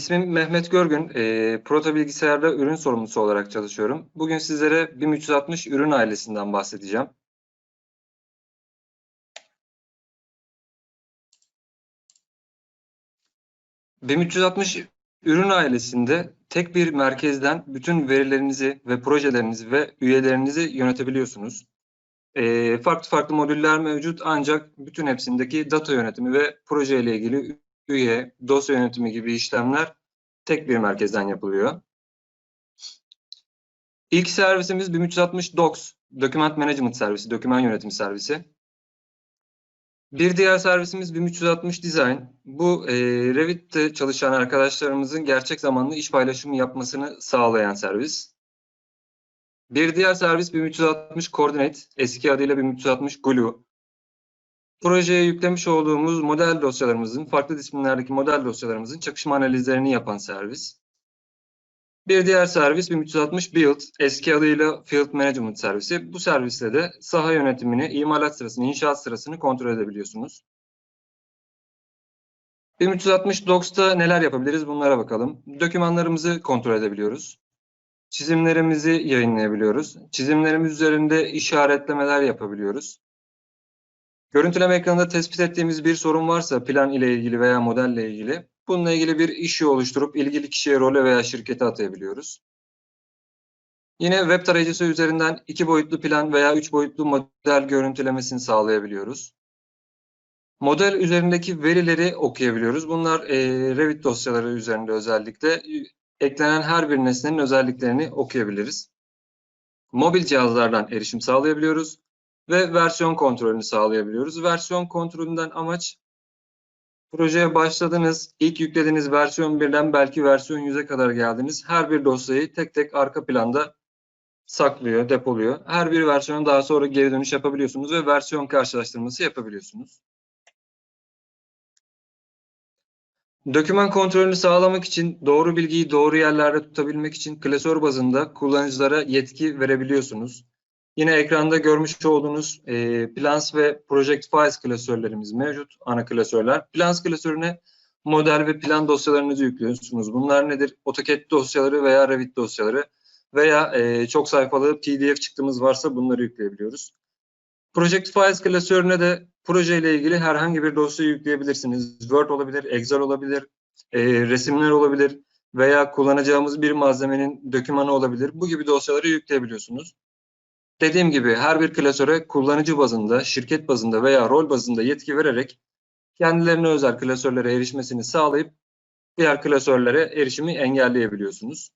İsmim Mehmet Görgün. E, Proto Bilgisayar'da ürün sorumlusu olarak çalışıyorum. Bugün sizlere BIM 360 ürün ailesinden bahsedeceğim. BIM 360 ürün ailesinde tek bir merkezden bütün verilerinizi ve projelerinizi ve üyelerinizi yönetebiliyorsunuz. E, farklı farklı modüller mevcut ancak bütün hepsindeki data yönetimi ve proje ile ilgili üye, dosya yönetimi gibi işlemler tek bir merkezden yapılıyor. İlk servisimiz 1360 Docs, Document Management Servisi, doküman yönetimi servisi. Bir diğer servisimiz 1360 Design. Bu e, Revit'te çalışan arkadaşlarımızın gerçek zamanlı iş paylaşımı yapmasını sağlayan servis. Bir diğer servis 1360 Coordinate, eski adıyla 1360 Glue. Projeye yüklemiş olduğumuz model dosyalarımızın, farklı disiplinlerdeki model dosyalarımızın çakışma analizlerini yapan servis. Bir diğer servis 1360 Build, eski adıyla Field Management servisi. Bu serviste de saha yönetimini, imalat sırasını, inşaat sırasını kontrol edebiliyorsunuz. 1360 Docs'ta neler yapabiliriz bunlara bakalım. Dokümanlarımızı kontrol edebiliyoruz. Çizimlerimizi yayınlayabiliyoruz. Çizimlerimiz üzerinde işaretlemeler yapabiliyoruz. Görüntüleme ekranında tespit ettiğimiz bir sorun varsa plan ile ilgili veya modelle ilgili bununla ilgili bir işi oluşturup ilgili kişiye role veya şirkete atayabiliyoruz. Yine web tarayıcısı üzerinden iki boyutlu plan veya üç boyutlu model görüntülemesini sağlayabiliyoruz. Model üzerindeki verileri okuyabiliyoruz. Bunlar e, Revit dosyaları üzerinde özellikle eklenen her bir nesnenin özelliklerini okuyabiliriz. Mobil cihazlardan erişim sağlayabiliyoruz ve versiyon kontrolünü sağlayabiliyoruz. Versiyon kontrolünden amaç projeye başladınız, ilk yüklediğiniz versiyon 1'den belki versiyon 100'e kadar geldiniz. Her bir dosyayı tek tek arka planda saklıyor, depoluyor. Her bir versiyona daha sonra geri dönüş yapabiliyorsunuz ve versiyon karşılaştırması yapabiliyorsunuz. Doküman kontrolünü sağlamak için doğru bilgiyi doğru yerlerde tutabilmek için klasör bazında kullanıcılara yetki verebiliyorsunuz. Yine ekranda görmüş olduğunuz e, Plans ve Project Files klasörlerimiz mevcut. Ana klasörler. Plans klasörüne model ve plan dosyalarınızı yüklüyorsunuz. Bunlar nedir? AutoCAD dosyaları veya Revit dosyaları veya e, çok sayfalı PDF çıktığımız varsa bunları yükleyebiliyoruz. Project Files klasörüne de proje ile ilgili herhangi bir dosya yükleyebilirsiniz. Word olabilir, Excel olabilir, e, resimler olabilir veya kullanacağımız bir malzemenin dokümanı olabilir. Bu gibi dosyaları yükleyebiliyorsunuz. Dediğim gibi her bir klasöre kullanıcı bazında, şirket bazında veya rol bazında yetki vererek kendilerine özel klasörlere erişmesini sağlayıp diğer klasörlere erişimi engelleyebiliyorsunuz.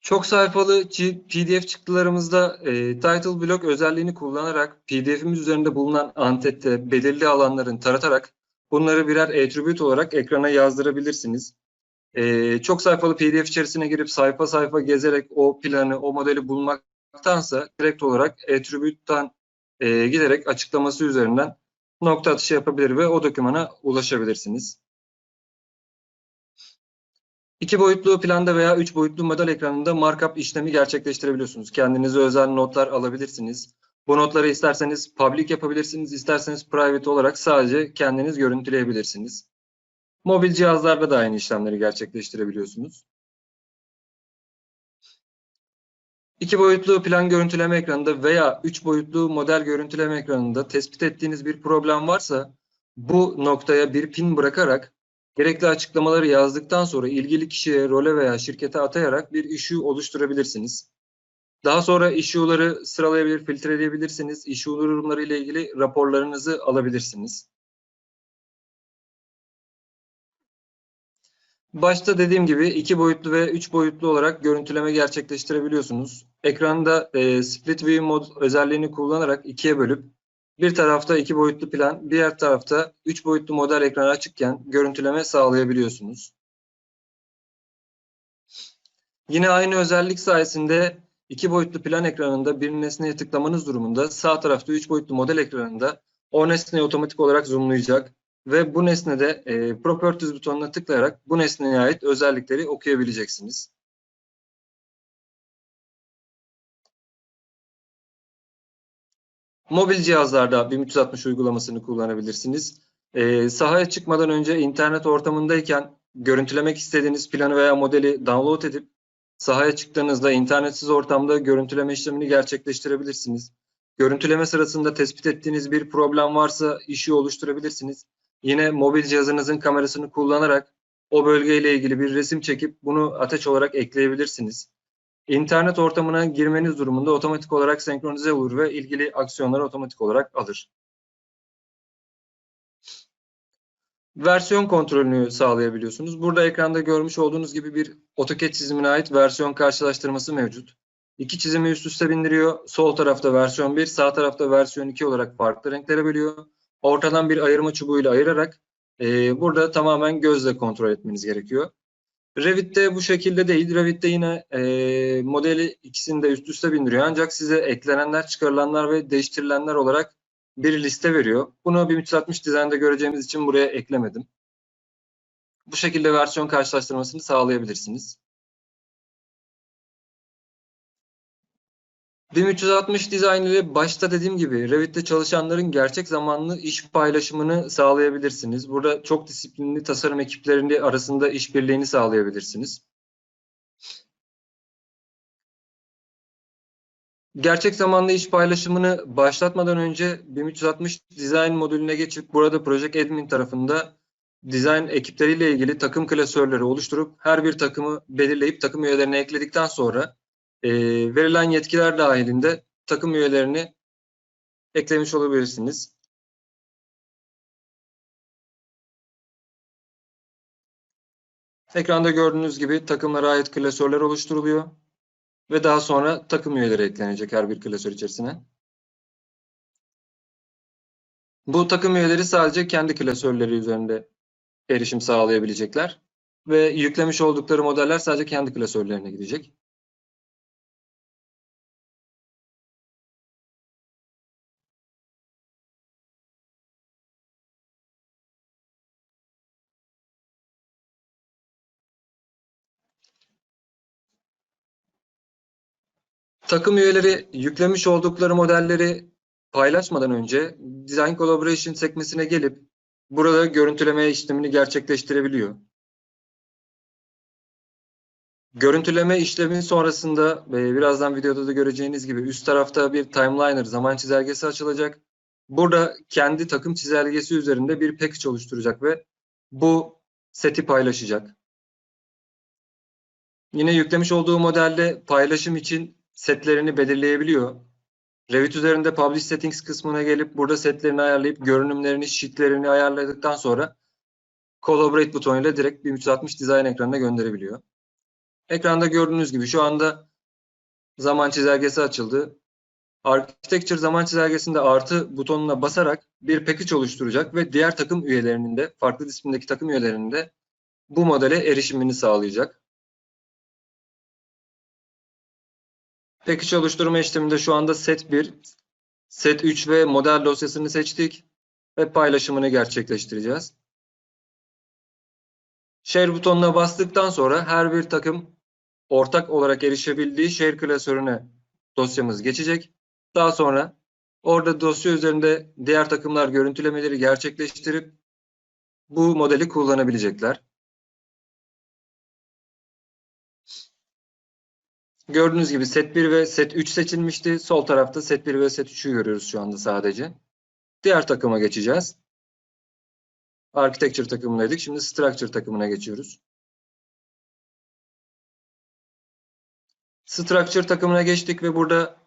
Çok sayfalı PDF çıktılarımızda e, title block özelliğini kullanarak PDF'imiz üzerinde bulunan antette belirli alanların taratarak bunları birer attribute olarak ekrana yazdırabilirsiniz e, çok sayfalı PDF içerisine girip sayfa sayfa gezerek o planı, o modeli bulmaktansa direkt olarak attribute'dan e, giderek açıklaması üzerinden nokta atışı yapabilir ve o dokümana ulaşabilirsiniz. İki boyutlu planda veya üç boyutlu model ekranında markup işlemi gerçekleştirebiliyorsunuz. Kendinize özel notlar alabilirsiniz. Bu notları isterseniz public yapabilirsiniz, isterseniz private olarak sadece kendiniz görüntüleyebilirsiniz. Mobil cihazlarda da aynı işlemleri gerçekleştirebiliyorsunuz. İki boyutlu plan görüntüleme ekranında veya üç boyutlu model görüntüleme ekranında tespit ettiğiniz bir problem varsa bu noktaya bir pin bırakarak gerekli açıklamaları yazdıktan sonra ilgili kişiye, role veya şirkete atayarak bir issue oluşturabilirsiniz. Daha sonra issue'ları sıralayabilir, filtreleyebilirsiniz. Issue durumları ile ilgili raporlarınızı alabilirsiniz. Başta dediğim gibi iki boyutlu ve üç boyutlu olarak görüntüleme gerçekleştirebiliyorsunuz. Ekranda e, split view mod özelliğini kullanarak ikiye bölüp bir tarafta iki boyutlu plan, diğer tarafta üç boyutlu model ekranı açıkken görüntüleme sağlayabiliyorsunuz. Yine aynı özellik sayesinde iki boyutlu plan ekranında bir nesneye tıklamanız durumunda sağ tarafta üç boyutlu model ekranında o nesneyi otomatik olarak zoomlayacak ve bu nesnede e, Properties butonuna tıklayarak bu nesneye ait özellikleri okuyabileceksiniz. Mobil cihazlarda BIM 360 uygulamasını kullanabilirsiniz. e, sahaya çıkmadan önce internet ortamındayken görüntülemek istediğiniz planı veya modeli download edip sahaya çıktığınızda internetsiz ortamda görüntüleme işlemini gerçekleştirebilirsiniz. Görüntüleme sırasında tespit ettiğiniz bir problem varsa işi oluşturabilirsiniz. Yine mobil cihazınızın kamerasını kullanarak o bölgeyle ilgili bir resim çekip bunu ateş olarak ekleyebilirsiniz. İnternet ortamına girmeniz durumunda otomatik olarak senkronize olur ve ilgili aksiyonları otomatik olarak alır. Versiyon kontrolünü sağlayabiliyorsunuz. Burada ekranda görmüş olduğunuz gibi bir AutoCAD çizimine ait versiyon karşılaştırması mevcut. İki çizimi üst üste bindiriyor. Sol tarafta versiyon 1, sağ tarafta versiyon 2 olarak farklı renklere bölüyor. Ortadan bir ayırma çubuğuyla ayırarak e, burada tamamen gözle kontrol etmeniz gerekiyor. Revit'te bu şekilde değil. Revit'te yine e, modeli ikisini de üst üste bindiriyor. Ancak size eklenenler, çıkarılanlar ve değiştirilenler olarak bir liste veriyor. Bunu 1360 dizaynda göreceğimiz için buraya eklemedim. Bu şekilde versiyon karşılaştırmasını sağlayabilirsiniz. 1360 dizayn ile başta dediğim gibi Revit'te çalışanların gerçek zamanlı iş paylaşımını sağlayabilirsiniz. Burada çok disiplinli tasarım ekiplerinde arasında işbirliğini sağlayabilirsiniz. Gerçek zamanlı iş paylaşımını başlatmadan önce 1360 Design modülüne geçip burada Project Admin tarafında design ekipleriyle ilgili takım klasörleri oluşturup her bir takımı belirleyip takım üyelerine ekledikten sonra e, verilen yetkiler dahilinde takım üyelerini eklemiş olabilirsiniz. Ekranda gördüğünüz gibi takımlara ait klasörler oluşturuluyor ve daha sonra takım üyeleri eklenecek her bir klasör içerisine. Bu takım üyeleri sadece kendi klasörleri üzerinde erişim sağlayabilecekler ve yüklemiş oldukları modeller sadece kendi klasörlerine gidecek. Takım üyeleri yüklemiş oldukları modelleri paylaşmadan önce Design Collaboration sekmesine gelip burada görüntüleme işlemini gerçekleştirebiliyor. Görüntüleme işlemi sonrasında e, birazdan videoda da göreceğiniz gibi üst tarafta bir timeliner zaman çizelgesi açılacak. Burada kendi takım çizelgesi üzerinde bir package oluşturacak ve bu seti paylaşacak. Yine yüklemiş olduğu modelde paylaşım için setlerini belirleyebiliyor. Revit üzerinde Publish Settings kısmına gelip burada setlerini ayarlayıp görünümlerini, sheetlerini ayarladıktan sonra Collaborate butonuyla direkt 1360 Design ekranına gönderebiliyor. Ekranda gördüğünüz gibi şu anda zaman çizelgesi açıldı. Architecture zaman çizelgesinde artı butonuna basarak bir package oluşturacak ve diğer takım üyelerinin de farklı disiplindeki takım üyelerinin de bu modele erişimini sağlayacak. Package oluşturma işleminde şu anda set 1, set 3 ve model dosyasını seçtik ve paylaşımını gerçekleştireceğiz. Share butonuna bastıktan sonra her bir takım ortak olarak erişebildiği share klasörüne dosyamız geçecek. Daha sonra orada dosya üzerinde diğer takımlar görüntülemeleri gerçekleştirip bu modeli kullanabilecekler. Gördüğünüz gibi set 1 ve set 3 seçilmişti. Sol tarafta set 1 ve set 3'ü görüyoruz şu anda sadece. Diğer takıma geçeceğiz. Architecture takımındaydık. Şimdi Structure takımına geçiyoruz. Structure takımına geçtik ve burada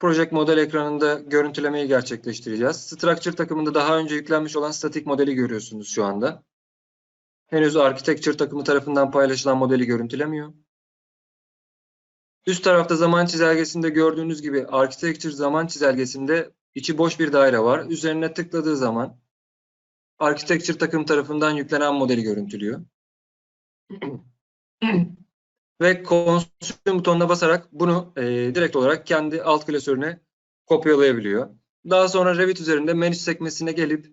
Project model ekranında görüntülemeyi gerçekleştireceğiz. Structure takımında daha önce yüklenmiş olan statik modeli görüyorsunuz şu anda. Henüz Architecture takımı tarafından paylaşılan modeli görüntülemiyor. Üst tarafta zaman çizelgesinde gördüğünüz gibi Architecture zaman çizelgesinde içi boş bir daire var. Üzerine tıkladığı zaman Architecture takım tarafından yüklenen modeli görüntülüyor. Ve Consume butonuna basarak bunu e, direkt olarak kendi alt klasörüne kopyalayabiliyor. Daha sonra Revit üzerinde Manage sekmesine gelip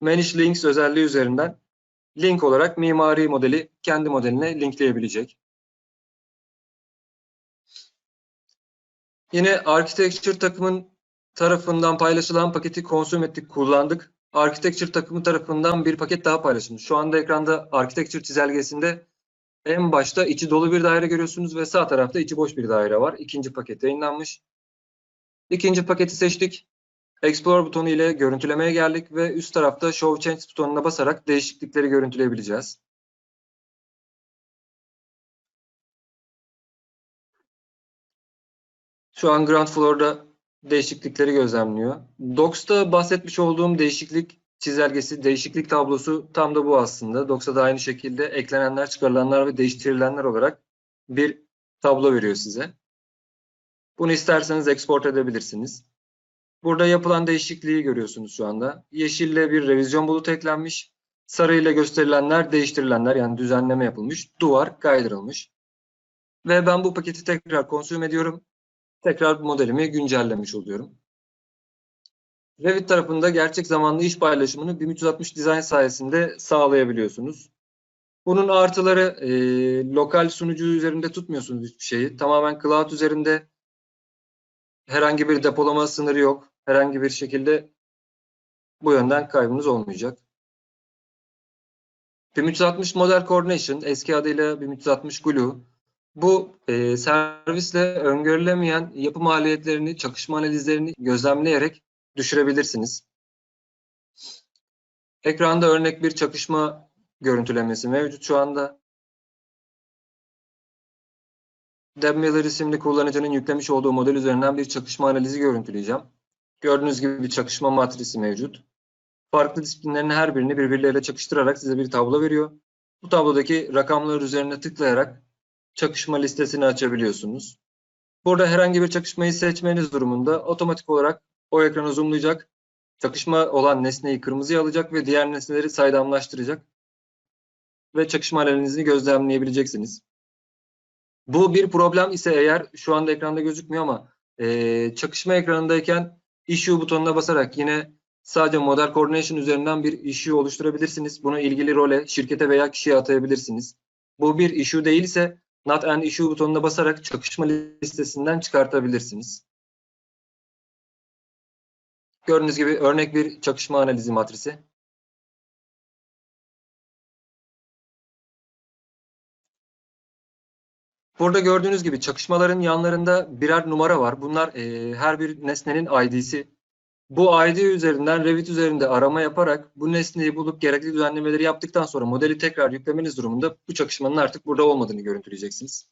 Manage Links özelliği üzerinden link olarak mimari modeli kendi modeline linkleyebilecek. Yine Architecture takımın tarafından paylaşılan paketi konsüm ettik, kullandık. Architecture takımı tarafından bir paket daha paylaşılmış. Şu anda ekranda Architecture çizelgesinde en başta içi dolu bir daire görüyorsunuz ve sağ tarafta içi boş bir daire var. İkinci paket yayınlanmış. İkinci paketi seçtik. Explore butonu ile görüntülemeye geldik ve üst tarafta Show Change butonuna basarak değişiklikleri görüntüleyebileceğiz. Şu an ground floor'da değişiklikleri gözlemliyor. Docs'ta bahsetmiş olduğum değişiklik çizelgesi, değişiklik tablosu tam da bu aslında. Docs'a da aynı şekilde eklenenler, çıkarılanlar ve değiştirilenler olarak bir tablo veriyor size. Bunu isterseniz export edebilirsiniz. Burada yapılan değişikliği görüyorsunuz şu anda. Yeşille bir revizyon bulutu eklenmiş. Sarı ile gösterilenler değiştirilenler yani düzenleme yapılmış. Duvar kaydırılmış. Ve ben bu paketi tekrar consume ediyorum. Tekrar modelimi güncellemiş oluyorum. Revit tarafında gerçek zamanlı iş paylaşımını 1360 Design sayesinde sağlayabiliyorsunuz. Bunun artıları e, lokal sunucu üzerinde tutmuyorsunuz hiçbir şeyi. Tamamen cloud üzerinde herhangi bir depolama sınırı yok. Herhangi bir şekilde bu yönden kaybınız olmayacak. 1360 Model Coordination eski adıyla 1360 Glue bu e, servisle öngörülemeyen yapı maliyetlerini, çakışma analizlerini gözlemleyerek düşürebilirsiniz. Ekranda örnek bir çakışma görüntülemesi mevcut şu anda. Deb Miller isimli kullanıcının yüklemiş olduğu model üzerinden bir çakışma analizi görüntüleyeceğim. Gördüğünüz gibi bir çakışma matrisi mevcut. Farklı disiplinlerin her birini birbirleriyle çakıştırarak size bir tablo veriyor. Bu tablodaki rakamlar üzerine tıklayarak çakışma listesini açabiliyorsunuz. Burada herhangi bir çakışmayı seçmeniz durumunda otomatik olarak o ekranı zoomlayacak, çakışma olan nesneyi kırmızıya alacak ve diğer nesneleri saydamlaştıracak ve çakışma analizini gözlemleyebileceksiniz. Bu bir problem ise eğer şu anda ekranda gözükmüyor ama e, çakışma ekranındayken issue butonuna basarak yine sadece model coordination üzerinden bir issue oluşturabilirsiniz. Bunu ilgili role, şirkete veya kişiye atayabilirsiniz. Bu bir issue değilse not an issue butonuna basarak çakışma listesinden çıkartabilirsiniz. Gördüğünüz gibi örnek bir çakışma analizi matrisi. Burada gördüğünüz gibi çakışmaların yanlarında birer numara var. Bunlar e, her bir nesnenin ID'si. Bu ID üzerinden Revit üzerinde arama yaparak bu nesneyi bulup gerekli düzenlemeleri yaptıktan sonra modeli tekrar yüklemeniz durumunda bu çakışmanın artık burada olmadığını görüntüleyeceksiniz.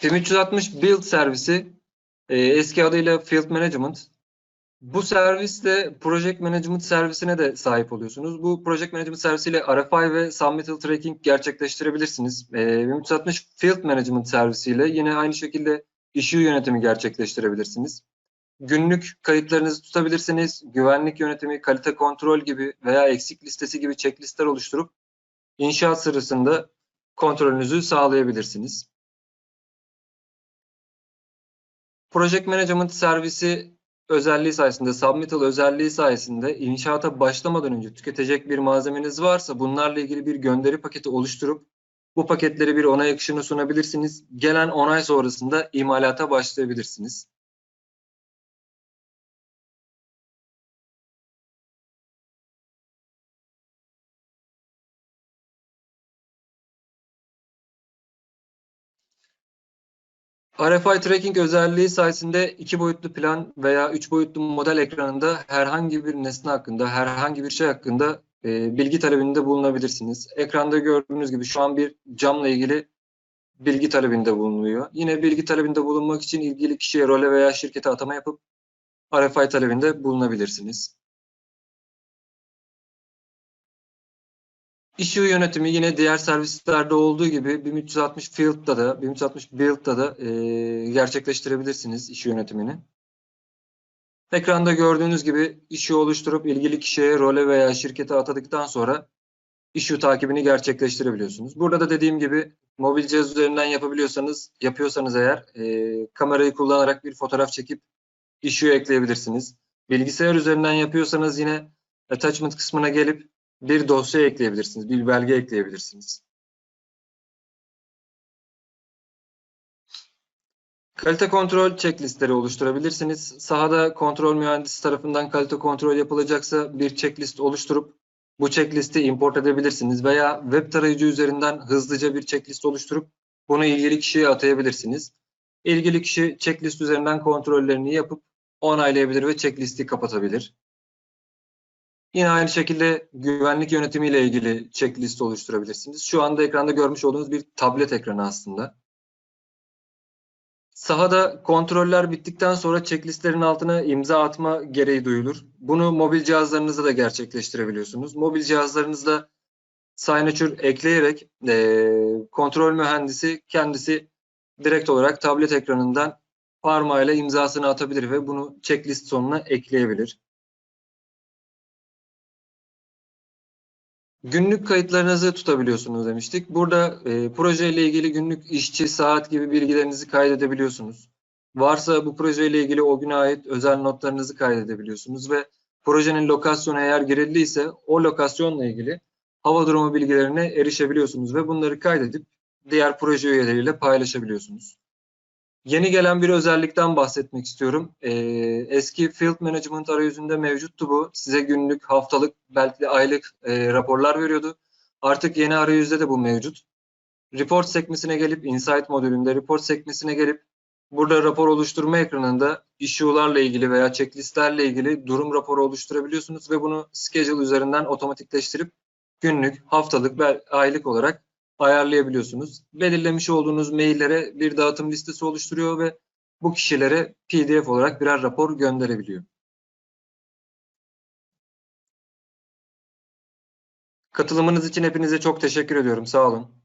PIM 360 Build servisi e, eski adıyla Field Management. Bu servisle Project Management servisine de sahip oluyorsunuz. Bu Project Management servisiyle RFI ve Submittal Tracking gerçekleştirebilirsiniz. E, 360 Field Management servisiyle yine aynı şekilde issue yönetimi gerçekleştirebilirsiniz. Günlük kayıtlarınızı tutabilirsiniz. Güvenlik yönetimi, kalite kontrol gibi veya eksik listesi gibi checklistler oluşturup inşaat sırasında kontrolünüzü sağlayabilirsiniz. Project Management servisi özelliği sayesinde, submittal özelliği sayesinde inşaata başlamadan önce tüketecek bir malzemeniz varsa bunlarla ilgili bir gönderi paketi oluşturup bu paketleri bir onay akışını sunabilirsiniz. Gelen onay sonrasında imalata başlayabilirsiniz. RFI tracking özelliği sayesinde iki boyutlu plan veya üç boyutlu model ekranında herhangi bir nesne hakkında, herhangi bir şey hakkında e, bilgi talebinde bulunabilirsiniz. Ekranda gördüğünüz gibi şu an bir camla ilgili bilgi talebinde bulunuyor. Yine bilgi talebinde bulunmak için ilgili kişiye role veya şirkete atama yapıp RFI talebinde bulunabilirsiniz. Issue yönetimi yine diğer servislerde olduğu gibi 1360 Field'da da 1360 Build'da da e, gerçekleştirebilirsiniz issue yönetimini. Ekranda gördüğünüz gibi issue oluşturup ilgili kişiye, role veya şirkete atadıktan sonra issue takibini gerçekleştirebiliyorsunuz. Burada da dediğim gibi mobil cihaz üzerinden yapabiliyorsanız, yapıyorsanız eğer e, kamerayı kullanarak bir fotoğraf çekip issue ekleyebilirsiniz. Bilgisayar üzerinden yapıyorsanız yine attachment kısmına gelip bir dosya ekleyebilirsiniz, bir belge ekleyebilirsiniz. Kalite kontrol checklistleri oluşturabilirsiniz. Sahada kontrol mühendisi tarafından kalite kontrol yapılacaksa bir checklist oluşturup bu checklisti import edebilirsiniz veya web tarayıcı üzerinden hızlıca bir checklist oluşturup bunu ilgili kişiye atayabilirsiniz. İlgili kişi checklist üzerinden kontrollerini yapıp onaylayabilir ve checklisti kapatabilir. Yine aynı şekilde güvenlik yönetimi ile ilgili checklist oluşturabilirsiniz. Şu anda ekranda görmüş olduğunuz bir tablet ekranı aslında. Sahada kontroller bittikten sonra checklistlerin altına imza atma gereği duyulur. Bunu mobil cihazlarınızda da gerçekleştirebiliyorsunuz. Mobil cihazlarınızda signature ekleyerek e, kontrol mühendisi kendisi direkt olarak tablet ekranından parmağıyla imzasını atabilir ve bunu checklist sonuna ekleyebilir. Günlük kayıtlarınızı tutabiliyorsunuz demiştik. Burada e, projeyle ilgili günlük işçi, saat gibi bilgilerinizi kaydedebiliyorsunuz. Varsa bu projeyle ilgili o güne ait özel notlarınızı kaydedebiliyorsunuz ve projenin lokasyonu eğer girildiyse o lokasyonla ilgili hava durumu bilgilerine erişebiliyorsunuz ve bunları kaydedip diğer proje üyeleriyle paylaşabiliyorsunuz. Yeni gelen bir özellikten bahsetmek istiyorum. Ee, eski Field Management arayüzünde mevcuttu bu. Size günlük, haftalık, belki de aylık e, raporlar veriyordu. Artık yeni arayüzde de bu mevcut. Report sekmesine gelip, Insight modülünde Report sekmesine gelip burada rapor oluşturma ekranında issue'larla ilgili veya checklistlerle ilgili durum raporu oluşturabiliyorsunuz ve bunu schedule üzerinden otomatikleştirip günlük, haftalık ve aylık olarak ayarlayabiliyorsunuz. Belirlemiş olduğunuz maillere bir dağıtım listesi oluşturuyor ve bu kişilere PDF olarak birer rapor gönderebiliyor. Katılımınız için hepinize çok teşekkür ediyorum. Sağ olun.